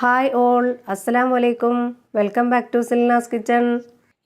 Hi all അസ്സലാം വലൈക്കും welcome back to Silna's kitchen.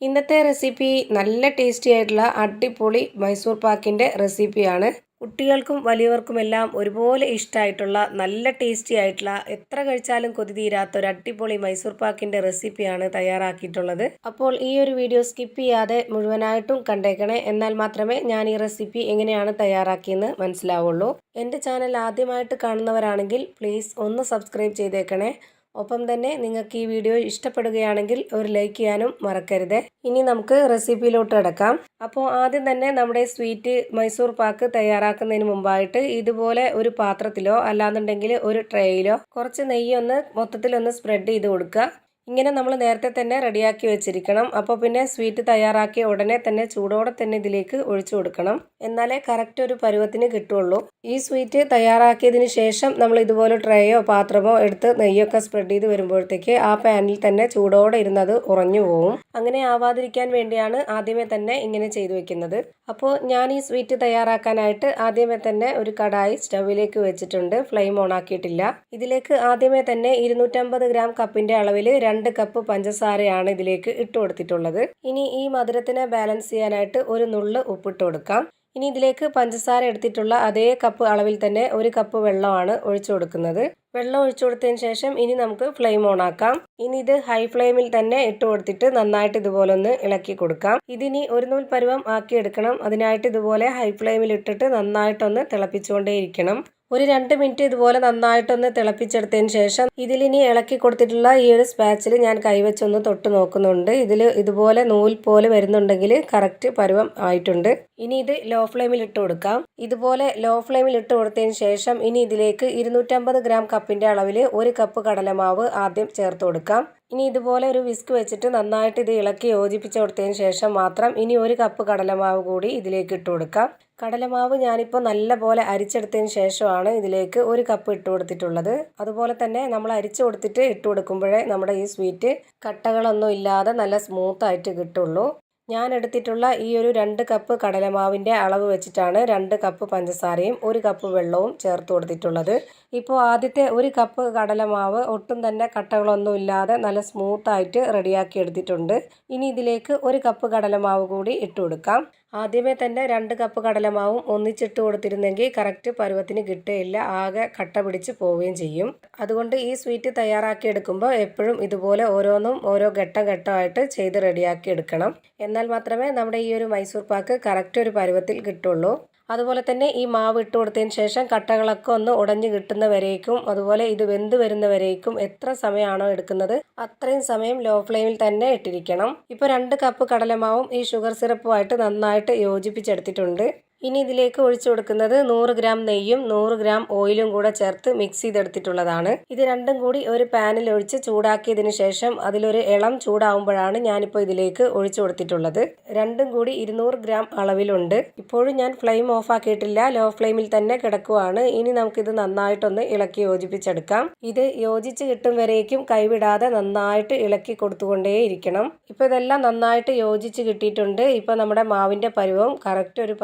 ഇന്നത്തെ റെസിപ്പി നല്ല ടേസ്റ്റി ആയിട്ടുള്ള അടിപൊളി മൈസൂർ പാക്കിന്റെ റെസിപ്പിയാണ്. കുട്ടികൾക്കും വലിയവർക്കും എല്ലാം ഒരുപോലെ ഇഷ്ടമായിട്ടുള്ള നല്ല ടേസ്റ്റി ആയിട്ടുള്ള എത്ര കഴിച്ചാലും കൊതി തീരാത്ത ഒരു അടിപൊളി മൈസൂർ പാക്കിന്റെ റെസിപ്പിയാണ് തയ്യാറാക്കിയിട്ടുള്ളത്. അപ്പോൾ ഈ ഒരു വീഡിയോ സ്കിപ്പ് ചെയ്യാതെ മുഴുവനായിട്ടും കണ്ടേക്കണേ. എന്നാൽ മാത്രമേ ഞാൻ ഈ റെസിപ്പി എങ്ങനെയാണ് തയ്യാറാക്കിയെന്ന് മനസ്സിലാവുള്ളൂ. എന്റെ ചാനൽ ആദ്യമായിട്ട് കാണുന്നവരാണെങ്കിൽ പ്ലീസ് ഒന്ന് സബ്സ്ക്രൈബ് ചെയ്തേക്കണേ. ഒപ്പം തന്നെ നിങ്ങൾക്ക് ഈ വീഡിയോ ഇഷ്ടപ്പെടുകയാണെങ്കിൽ ഒരു ലൈക്ക് ചെയ്യാനും മറക്കരുത്. ഇനി നമുക്ക് റെസിപ്പിയിലോട്ട് കിടക്കാം അപ്പോൾ ആദ്യം തന്നെ നമ്മുടെ സ്വീറ്റ് മൈസൂർ പാക്ക് തയ്യാറാക്കുന്നതിന് മുമ്പായിട്ട് ഇതുപോലെ ഒരു പാത്രത്തിലോ അല്ലാന്നുണ്ടെങ്കിൽ ഒരു ട്രേയിലോ കുറച്ച് നെയ്യൊന്ന് മൊത്തത്തിലൊന്ന് സ്പ്രെഡ് ചെയ്ത് കൊടുക്കുക. ഇങ്ങനെ നമ്മൾ നേരത്തെ തന്നെ റെഡിയാക്കി വെച്ചിരിക്കണം. അപ്പോൾ പിന്നെ സ്വീറ്റ് തയ്യാറാക്കിയ ഉടനെ തന്നെ ചൂടോടെ തന്നെ ഇതിലേക്ക് ഒഴിച്ചു കൊടുക്കണം. എന്നാലേ കറക്റ്റ് ഒരു പരുവത്തിന് കിട്ടുള്ളൂ. ഈ സ്വീറ്റ് തയ്യാറാക്കിയതിന് ശേഷം നമ്മൾ ഇതുപോലെ ട്രേയോ പാത്രമോ എടുത്ത് നെയ്യൊക്കെ സ്പ്രെഡ് ചെയ്ത് വരുമ്പോഴത്തേക്ക് ആ പാനിൽ തന്നെ ചൂടോടെ ഇരുന്നത് ഉറഞ്ഞു പോവും. അങ്ങനെ ആവാതിരിക്കാൻ വേണ്ടിയാണ് ആദ്യമേ തന്നെ ഇങ്ങനെ ചെയ്തു വെക്കുന്നത്. അപ്പോൾ ഞാൻ ഈ സ്വീറ്റ് തയ്യാറാക്കാനായിട്ട് ആദ്യമേ തന്നെ ഒരു കടായി സ്റ്റവിലേക്ക് വെച്ചിട്ടുണ്ട്. ഫ്ലെയിം ഓൺ ആക്കിയിട്ടില്ല. ഇതിലേക്ക് ആദ്യമേ തന്നെ ഇരുന്നൂറ്റമ്പത് ഗ്രാം കപ്പിന്റെ അളവിൽ രണ്ട് കപ്പ് പഞ്ചസാരയാണ് ഇതിലേക്ക് ഇട്ട് കൊടുത്തിട്ടുള്ളത്. ഇനി ഈ മധുരത്തിനെ ബാലൻസ് ചെയ്യാനായിട്ട് ഒരു നുള്ള് ഉപ്പിട്ട് കൊടുക്കാം. ഇനി ഇതിലേക്ക് പഞ്ചസാര എടുത്തിട്ടുള്ള അതേ കപ്പ് അളവിൽ തന്നെ ഒരു കപ്പ് വെള്ളമാണ് ഒഴിച്ചു കൊടുക്കുന്നത്. വെള്ളം ഒഴിച്ചു കൊടുത്തതിന് ശേഷം ഇനി നമുക്ക് ഫ്ലെയിം ഓൺ ആക്കാം. ഇനി ഇത് ഹൈ ഫ്ലെയിമിൽ തന്നെ ഇട്ട് കൊടുത്തിട്ട് നന്നായിട്ട് ഇതുപോലെ ഒന്ന് ഇളക്കി കൊടുക്കാം. ഇതിനി ഒരു നൂൽ പരുവം ആക്കി എടുക്കണം അതിനായിട്ട് ഇതുപോലെ ഹൈ ഫ്ലെയിമിൽ ഇട്ടിട്ട് നന്നായിട്ടൊന്ന് തിളപ്പിച്ചുകൊണ്ടേയിരിക്കണം. ഒരു രണ്ട് മിനിറ്റ് ഇതുപോലെ നന്നായിട്ടൊന്ന് തിളപ്പിച്ചെടുത്തതിന് ശേഷം ഇതിലിനി ഇളക്കി കൊടുത്തിട്ടുള്ള ഈ ഒരു സ്പാച്ചിൽ ഞാൻ കൈവച്ചൊന്ന് തൊട്ട് നോക്കുന്നുണ്ട്. ഇതിൽ ഇതുപോലെ നൂൽ പോലെ വരുന്നുണ്ടെങ്കിൽ കറക്റ്റ് പരുവം ആയിട്ടുണ്ട്. ഇനി ഇത് ലോ ഫ്ലെയിമിൽ ഇട്ട് കൊടുക്കാം. ഇതുപോലെ ലോ ഫ്ലെയിമിൽ ഇട്ട് കൊടുത്തതിന് ശേഷം ഇനി ഇതിലേക്ക് ഇരുന്നൂറ്റമ്പത് ഗ്രാം കപ്പിന്റെ അളവിൽ ഒരു കപ്പ് കടലമാവ് ആദ്യം ചേർത്ത് കൊടുക്കാം. ഇനി ഇതുപോലെ ഒരു വിസ്ക് വെച്ചിട്ട് നന്നായിട്ട് ഇത് ഇളക്കി യോജിപ്പിച്ച് കൊടുത്തതിന് ശേഷം മാത്രം ഇനി ഒരു കപ്പ് കടലമാവ് കൂടി ഇതിലേക്ക് ഇട്ട് കൊടുക്കാം. കടലമാവ് ഞാനിപ്പോൾ നല്ല പോലെ അരിച്ചെടുത്തതിന് ശേഷമാണ് ഇതിലേക്ക് ഒരു കപ്പ് ഇട്ട് കൊടുത്തിട്ടുള്ളത്. അതുപോലെ തന്നെ നമ്മൾ അരിച്ചു കൊടുത്തിട്ട് ഇട്ട് കൊടുക്കുമ്പോഴേ നമ്മുടെ ഈ സ്വീറ്റ് കട്ടകളൊന്നും ഇല്ലാതെ നല്ല സ്മൂത്തായിട്ട് കിട്ടുള്ളൂ. ഞാൻ എടുത്തിട്ടുള്ള ഈ ഒരു രണ്ട് കപ്പ് കടലമാവിന്റെ അളവ് വെച്ചിട്ടാണ് രണ്ട് കപ്പ് പഞ്ചസാരയും ഒരു കപ്പ് വെള്ളവും ചേർത്ത് കൊടുത്തിട്ടുള്ളത്. ഇപ്പോൾ ആദ്യത്തെ ഒരു കപ്പ് കടലമാവ് ഒട്ടും തന്നെ കട്ടകളൊന്നും ഇല്ലാതെ നല്ല സ്മൂത്തായിട്ട് റെഡിയാക്കി എടുത്തിട്ടുണ്ട്. ഇനി ഇതിലേക്ക് ഒരു കപ്പ് കടലമാവ് കൂടി ഇട്ട് കൊടുക്കാം. ആദ്യമേ തന്നെ രണ്ട് കപ്പ് കടലമാവും ഒന്നിച്ചിട്ട് കൊടുത്തിരുന്നെങ്കിൽ കറക്റ്റ് പരുവത്തിന് കിട്ടുകയില്ല. ആകെ കട്ട പിടിച്ച് പോവുകയും ചെയ്യും. അതുകൊണ്ട് ഈ സ്വീറ്റ് തയ്യാറാക്കി എടുക്കുമ്പോൾ എപ്പോഴും ഇതുപോലെ ഓരോന്നും ഓരോ ഘട്ടം ഘട്ടമായിട്ട് ചെയ്ത് റെഡിയാക്കി എടുക്കണം. എന്നാൽ മാത്രമേ നമ്മുടെ ഈ ഒരു മൈസൂർ പാക്ക് കറക്റ്റ് ഒരു പരുവത്തിൽ കിട്ടുള്ളൂ. അതുപോലെ തന്നെ ഈ മാവ് ഇട്ട് കൊടുത്തതിന് ശേഷം കട്ടകളൊക്കെ ഒന്ന് ഉടഞ്ഞു കിട്ടുന്നവരേക്കും അതുപോലെ ഇത് വെന്ത് വരുന്നവരേക്കും എത്ര സമയമാണോ എടുക്കുന്നത് അത്രയും സമയം ലോ ഫ്ലെയിമിൽ തന്നെ ഇട്ടിരിക്കണം. ഇപ്പോൾ രണ്ട് കപ്പ് കടലമാവും ഈ ഷുഗർ സിറപ്പുമായിട്ട് നന്നായിട്ട് യോജിപ്പിച്ചെടുത്തിട്ടുണ്ട്. ഇനി ഇതിലേക്ക് ഒഴിച്ചു കൊടുക്കുന്നത് നൂറ് ഗ്രാം നെയ്യും നൂറ് ഗ്രാം ഓയിലും കൂടെ ചേർത്ത് മിക്സ് ചെയ്തെടുത്തിട്ടുള്ളതാണ്. ഇത് രണ്ടും കൂടി ഒരു പാനിൽ ഒഴിച്ച് ചൂടാക്കിയതിന് ശേഷം അതിലൊരു ഇളം ചൂടാവുമ്പോഴാണ് ഞാനിപ്പോൾ ഇതിലേക്ക് ഒഴിച്ചു കൊടുത്തിട്ടുള്ളത്. രണ്ടും കൂടി ഇരുന്നൂറ് ഗ്രാം അളവിലുണ്ട്. ഇപ്പോഴും ഞാൻ ഫ്ലെയിം ഓഫ് ആക്കിയിട്ടില്ല. ലോ ഫ്ലെയിമിൽ തന്നെ കിടക്കുവാണ്. ഇനി നമുക്കിത് നന്നായിട്ടൊന്ന് ഇളക്കി യോജിപ്പിച്ചെടുക്കാം. ഇത് യോജിച്ച് കിട്ടും വരേക്കും കൈവിടാതെ നന്നായിട്ട് ഇളക്കി കൊടുത്തുകൊണ്ടേ ഇരിക്കണം ഇപ്പോൾ ഇതെല്ലാം നന്നായിട്ട് യോജിച്ച് കിട്ടിയിട്ടുണ്ട്. ഇപ്പോൾ നമ്മുടെ മാവിന്റെ പരുവം കറക്റ്റ് ഒരു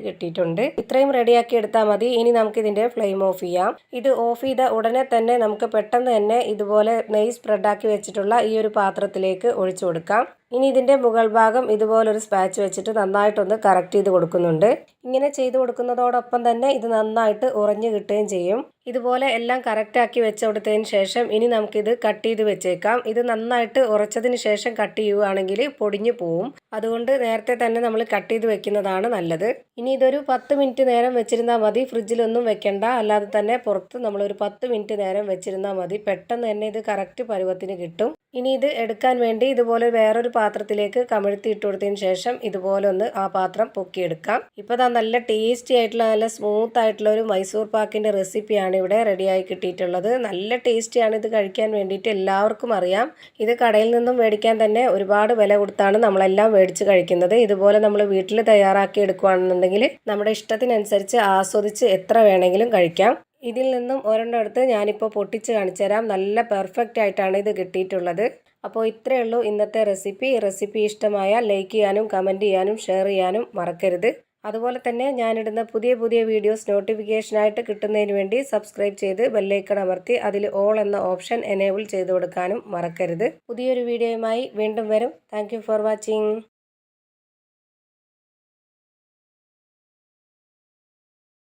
പരുവമായിട്ട് കിട്ടിയിട്ടുണ്ട്. ഇത്രയും റെഡിയാക്കി എടുത്താൽ മതി. ഇനി നമുക്ക് ഇതിന്റെ ഫ്ലെയിം ഓഫ് ചെയ്യാം. ഇത് ഓഫ് ചെയ്ത ഉടനെ തന്നെ നമുക്ക് പെട്ടെന്ന് തന്നെ ഇതുപോലെ നെയ് സ്പ്രെഡാക്കി വെച്ചിട്ടുള്ള ഈ ഒരു പാത്രത്തിലേക്ക് ഒഴിച്ചു കൊടുക്കാം. ഇനി ഇതിന്റെ മുകൾ ഭാഗം ഇതുപോലൊരു സ്പാച്ച് വെച്ചിട്ട് നന്നായിട്ടൊന്ന് കറക്റ്റ് ചെയ്ത് കൊടുക്കുന്നുണ്ട്. ഇങ്ങനെ ചെയ്ത് കൊടുക്കുന്നതോടൊപ്പം തന്നെ ഇത് നന്നായിട്ട് ഉറഞ്ഞു കിട്ടുകയും ചെയ്യും. ഇതുപോലെ എല്ലാം കറക്റ്റാക്കി വെച്ച് കൊടുത്തതിന് ശേഷം ഇനി നമുക്കിത് കട്ട് ചെയ്ത് വെച്ചേക്കാം. ഇത് നന്നായിട്ട് ഉറച്ചതിന് ശേഷം കട്ട് ചെയ്യുകയാണെങ്കിൽ പൊടിഞ്ഞു പോവും. അതുകൊണ്ട് നേരത്തെ തന്നെ നമ്മൾ കട്ട് ചെയ്ത് വെക്കുന്നതാണ് നല്ലത്. ഇനി ഇതൊരു പത്ത് മിനിറ്റ് നേരം വെച്ചിരുന്നാൽ മതി. ഫ്രിഡ്ജിലൊന്നും വെക്കണ്ട. അല്ലാതെ തന്നെ പുറത്ത് നമ്മളൊരു പത്ത് മിനിറ്റ് നേരം വെച്ചിരുന്നാൽ മതി. പെട്ടെന്ന് തന്നെ ഇത് കറക്റ്റ് പരുവത്തിന് കിട്ടും. ഇനി ഇത് എടുക്കാൻ വേണ്ടി ഇതുപോലെ വേറൊരു പാത്രത്തിലേക്ക് കമിഴ്ത്തി ഇട്ട് കൊടുത്തതിന് ശേഷം ഇതുപോലെ ഒന്ന് ആ പാത്രം പൊക്കിയെടുക്കാം. ഇപ്പോൾ ഇതാ നല്ല ടേസ്റ്റി ആയിട്ടുള്ള നല്ല സ്മൂത്ത് ആയിട്ടുള്ള ഒരു മൈസൂർ പാക്കിന്റെ റെസിപ്പിയാണ് ഇവിടെ റെഡിയായി കിട്ടിയിട്ടുള്ളത്. നല്ല ടേസ്റ്റിയാണ് ഇത് കഴിക്കാൻ വേണ്ടിയിട്ട് എല്ലാവർക്കും അറിയാം. ഇത് കടയിൽ നിന്നും മേടിക്കാൻ തന്നെ ഒരുപാട് വില കൊടുത്താണ് നമ്മളെല്ലാം മേടിച്ച് കഴിക്കുന്നത്. ഇതുപോലെ നമ്മൾ വീട്ടിൽ തയ്യാറാക്കി എടുക്കുകയാണെന്നുണ്ടെങ്കിൽ നമ്മുടെ ഇഷ്ടത്തിനനുസരിച്ച് ആസ്വദിച്ച് എത്ര വേണമെങ്കിലും കഴിക്കാം. ഇതിൽ നിന്നും ഒരെണ്ണം എടുത്ത് ഞാനിപ്പോൾ പൊട്ടിച്ച് കാണിച്ചു തരാം. നല്ല പെർഫെക്റ്റ് ആയിട്ടാണ് ഇത് കിട്ടിയിട്ടുള്ളത്. അപ്പോൾ ഇത്രയേ ഉള്ളൂ ഇന്നത്തെ റെസിപ്പി റെസിപ്പി ഇഷ്ടമായാൽ ലൈക്ക് ചെയ്യാനും കമന്റ് ചെയ്യാനും ഷെയർ ചെയ്യാനും മറക്കരുത്. അതുപോലെ തന്നെ ഞാനിടുന്ന പുതിയ പുതിയ വീഡിയോസ് നോട്ടിഫിക്കേഷനായിട്ട് കിട്ടുന്നതിന് വേണ്ടി സബ്സ്ക്രൈബ് ചെയ്ത് ബെല്ലൈക്കൺ അമർത്തി അതിൽ ഓൾ എന്ന ഓപ്ഷൻ എനേബിൾ ചെയ്ത് കൊടുക്കാനും മറക്കരുത്. പുതിയൊരു വീഡിയോയുമായി വീണ്ടും വരും. Thank for watching